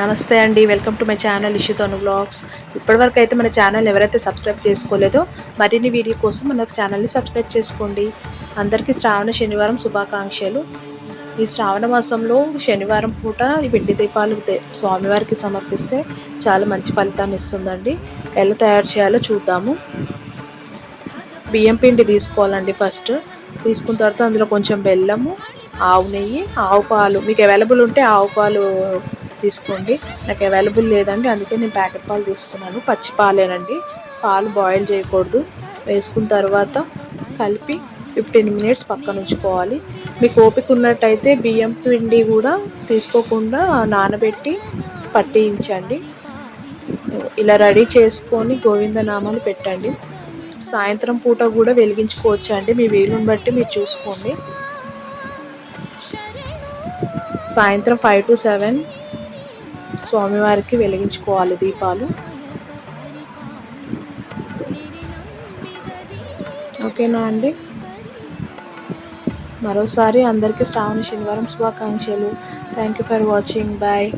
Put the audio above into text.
నమస్తే అండి. Welcome to my channel ఇష్యూతోను బ్లాగ్స్. ఇప్పటివరకు అయితే మన ఛానల్ ఎవరైతే సబ్స్క్రైబ్ చేసుకోలేదో మరిన్ని వీడియో కోసం మన ఛానల్ని సబ్స్క్రైబ్ చేసుకోండి. అందరికీ శ్రావణ శనివారం శుభాకాంక్షలు. ఈ శ్రావణ మాసంలో శనివారం పూట ఈ పిండి దీపాలు స్వామివారికి సమర్పిస్తే చాలా మంచి ఫలితాన్ని ఇస్తుందండి. ఎలా తయారు చేయాలో చూద్దాము. బియ్యం పిండి తీసుకోవాలండి ఫస్ట్. తీసుకున్న తర్వాత అందులో కొంచెం బెల్లము ఆవు నెయ్యి ఆవు పాలు. మీకు అవైలబుల్ ఉంటే ఆవు పాలు తీసుకోండి. నాకు అవైలబుల్ లేదండి అందుకే నేను ప్యాకెట్ పాలు తీసుకున్నాను. పచ్చి పాలేనండి. పాలు బాయిల్ చేయకూడదు. వేసుకున్న తర్వాత కలిపి ఫిఫ్టీన్ మినిట్స్ పక్కన ఉంచుకోవాలి. మీకు ఓపిక ఉన్నట్టయితే బియ్యం పిండి కూడా తీసుకోకుండా నానబెట్టి పట్టించండి. ఇలా రెడీ చేసుకొని గోవిందనామాలు పెట్టండి. సాయంత్రం పూట కూడా వెలిగించుకోవచ్చు అండి మీ వీలుని బట్టి మీరు చూసుకోండి. సాయంత్రం ఫైవ్ టు సెవెన్ స్వామివారికి వెలిగించుకోవాలి దీపాలు. ఓకేనా అండి? మరోసారి అందరికీ శ్రావణ శనివారం శుభాకాంక్షలు. Thank you for watching bye